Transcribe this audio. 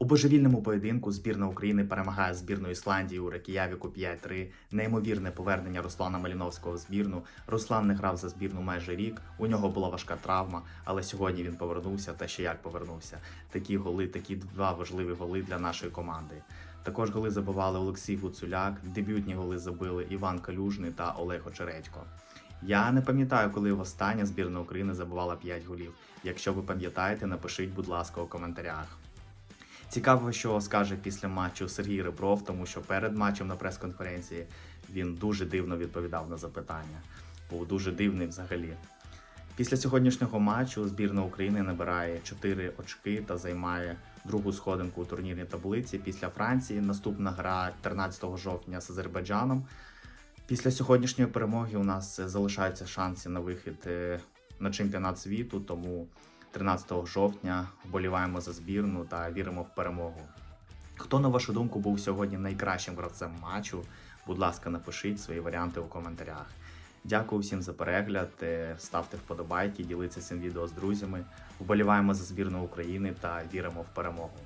У божевільному поєдинку збірна України перемагає збірну Ісландії у Рекіявіку 5-3. Неймовірне повернення Руслана Маліновського в збірну. Руслан не грав за збірну майже рік. У нього була важка травма, але сьогодні він повернувся та ще як повернувся. Такі голи, такі два важливі голи для нашої команди. Також голи забивали Олексій Гуцуляк, дебютні голи забили Іван Калюжний та Олег Очередько. Я не пам'ятаю, коли востаннє збірна України забивала 5 голів. Якщо ви пам'ятаєте, напишіть, будь ласка, у коментарях. Цікаво, що скаже після матчу Сергій Ребров, тому що перед матчем на прес-конференції він дуже дивно відповідав на запитання. Був дуже дивний взагалі. Після сьогоднішнього матчу збірна України набирає 4 очки та займає другу сходинку у турнірній таблиці. Після Франції наступна гра 13 жовтня з Азербайджаном. Після сьогоднішньої перемоги у нас залишаються шанси на вихід е, на чемпіонат світу, тому 13 жовтня вболіваємо за збірну та віримо в перемогу. Хто, на вашу думку, був сьогодні найкращим гравцем матчу? Будь ласка, напишіть свої варіанти у коментарях. Дякую всім за перегляд. е, Ставте вподобайки, діліться цим відео з друзями. Вболіваємо за збірну України та віримо в перемогу.